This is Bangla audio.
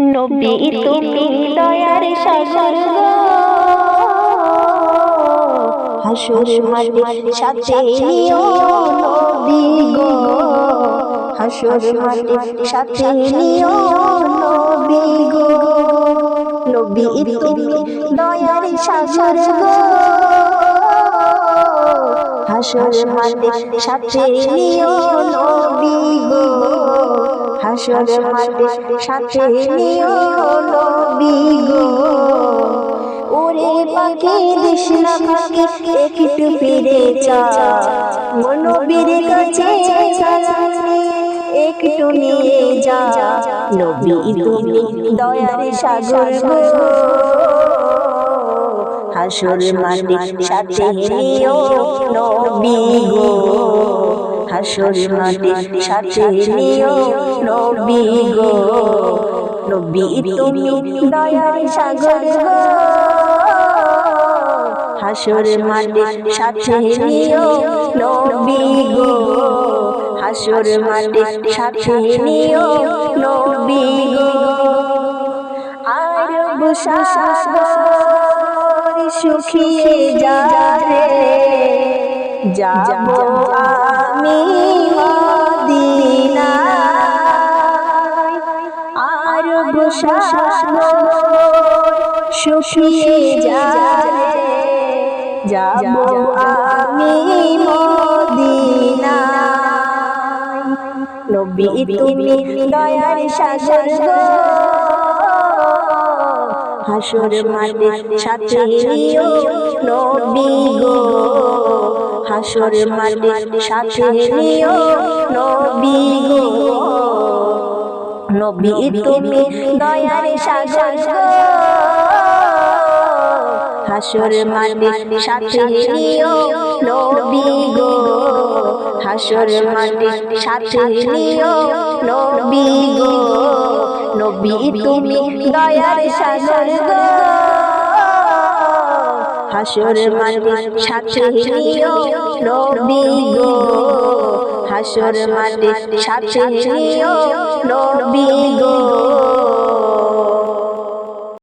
নবী তুমি দয়ার সাগর গো। হাসুর মাটির সাথে নিও নবী গো। হাসুর মাটির সাথে নিও নবী গো। নবী তুমি দয়ার সাগর গো। হাসুর মাটির সাথে নিও নবী গো। হাসর মাটির সাথে নিও নবী গো। ওরে পাখি না ফাঁকি একটু ফিরে চা মনোবীর কাছে সালাম একটু নিয়ে যা। নবী তুমি দয়ার সাগর হাসর মাটির সাথে হাসর মাটির সাথে নিও নবী গো। নবী, তুমি হাসর মাটির সাথে নিও নবী গো। হাসর গো। আর বুসাগর শুকিয়ে যারে। যাব বুসাগর শুকিয়ে যারে যাব আমি মদিনা নবী তুমি দয়ার সাগর গো হাসর মাটির সাথে নিও নবী গো হাসর মাটির সাথে নবী গো নবী তুমি দয়ার সাগর গো। হাসর মাটির সাথে নিও নবী গো। হাসর মাটির সাথে নিও নবী গো। নবী তুমি দয়ার সাগর গো। হাসর মাটির সাথে নিও নবী গো। হাসর মাটির সাথে নবী গো।